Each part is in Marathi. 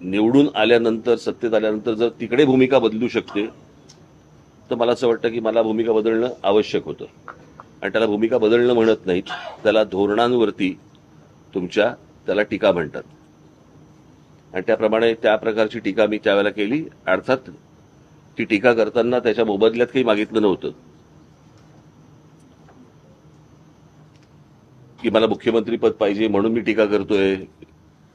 निवडून आल्यानंतर सत्तेत आल्यानंतर जर तिकडे भूमिका बदलू शकते तर मला असं वाटतं की मला भूमिका बदलणं आवश्यक होतं. आणि त्याला भूमिका बदलणं म्हणत नाहीत त्याला धोरणांवरती तुमच्या त्याला टीका म्हणतात. आणि त्याप्रमाणे त्या प्रकारची टीका मी त्यावेळेला केली. अर्थात ती टीका करताना त्याच्या मोबदल्यात काही मागितलं नव्हतं. की मला मुख्यमंत्री पद पाहिजे म्हणून मी टीका करतोय.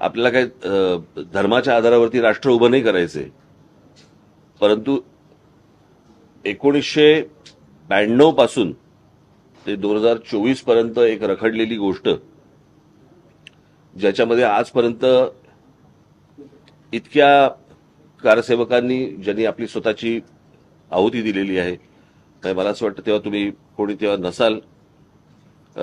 आपल्याला काय धर्माच्या आधारावरती राष्ट्र उभं नाही करायचंय. परंतु एकोणीसशे ब्याण्णवपासून ते दोन हजार चोवीसपर्यंत एक रखडलेली गोष्ट ज्याच्यामध्ये आजपर्यंत इतक्या कारसेवकांनी ज्यांनी आपली स्वतःची आहुती दिलेली आहे तर मला असं वाटतं तेव्हा तुम्ही कोणी तेव्हा नसाल. अ,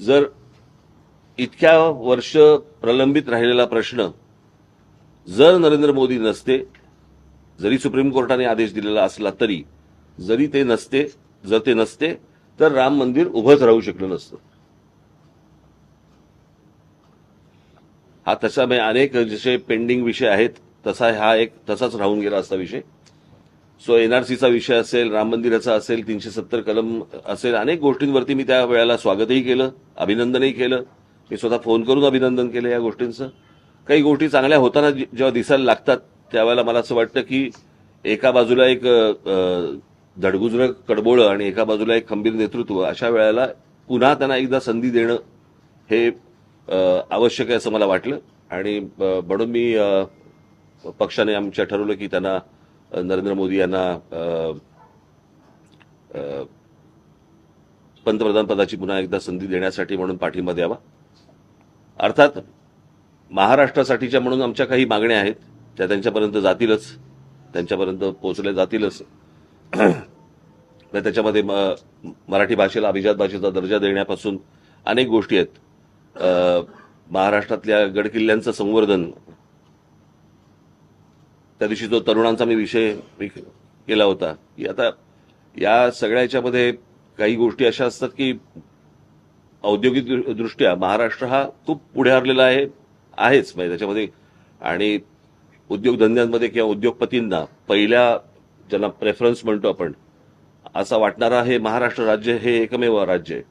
जर इतक्या वर्ष प्रलंबित राहिलेला प्रश्न जर नरेंद्र मोदी नसते जरी सुप्रीम कोर्टाने आदेश दिलेला असला तरी जरी ते नसते जर ते नसते तर राम मंदिर उभंच राहू शकलं नसतं. हा तसा म्हणजे अनेक जसे पेंडिंग विषय आहेत तसा हा एक तसाच राहून गेला असता विषय. सो एनआरसीचा विषय असेल राम मंदिराचा असेल तीनशे सत्तर कलम असेल अनेक गोष्टींवरती मी त्या वेळेला स्वागतही केलं अभिनंदनही केलं. मी स्वतः फोन करून अभिनंदन केलं या गोष्टींचं. काही गोष्टी चांगल्या होताना जेव्हा दिसायला लागतात त्यावेळेला मला असं वाटतं की एका बाजूला एक अ, धडगुजरं कडबोळं आणि एका बाजूला एक खंबीर नेतृत्व अशा वेळेला पुन्हा त्यांना एकदा संधी देणं हे आवश्यक आहे असं मला वाटलं. आणि म्हणून मी पक्षाने आमच्या ठरवलं की त्यांना नरेंद्र मोदी यांना पंतप्रधान पदाची पुन्हा एकदा संधी देण्यासाठी म्हणून पाठिंबा द्यावा. अर्थात महाराष्ट्रासाठीच्या म्हणून आमच्या काही मागण्या आहेत त्या त्यांच्यापर्यंत जातीलच त्यांच्यापर्यंत पोहोचल्या जातीलच. त्याच्यामध्ये मराठी भाषेला अभिजात भाषेचा दर्जा देण्यापासून अनेक गोष्टी आहेत. महाराष्ट्रातल्या गडकिल्ल्यांचं संवर्धन त्या दिवशी जो तरुणांचा मी विषय मी केला होता की आता या सगळ्या याच्यामध्ये काही गोष्टी अशा असतात की औद्योगिक दृष्ट्या महाराष्ट्र हा खूप पुढे हरलेला आहे आहेच. म्हणजे त्याच्यामध्ये आणि उद्योगधंद्यांमध्ये किंवा उद्योगपतींना पहिल्या ज्यांना प्रेफरन्स म्हणतो आपण असा वाटणारा हे महाराष्ट्र राज्य हे एकमेव राज्य आहे.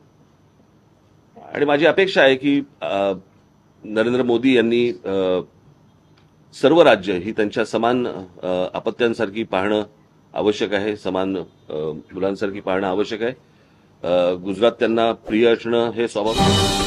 आणि माझी अपेक्षा आहे की नरेंद्र मोदी यांनी सर्व राज्य ही त्यांच्या समान अ, अपत्यांसारखी पाहणं आवश्यक आहे समान मुलांसारखी पाहणं आवश्यक आहे. गुजरात त्यांना प्रिय असणं हे स्वाभाविक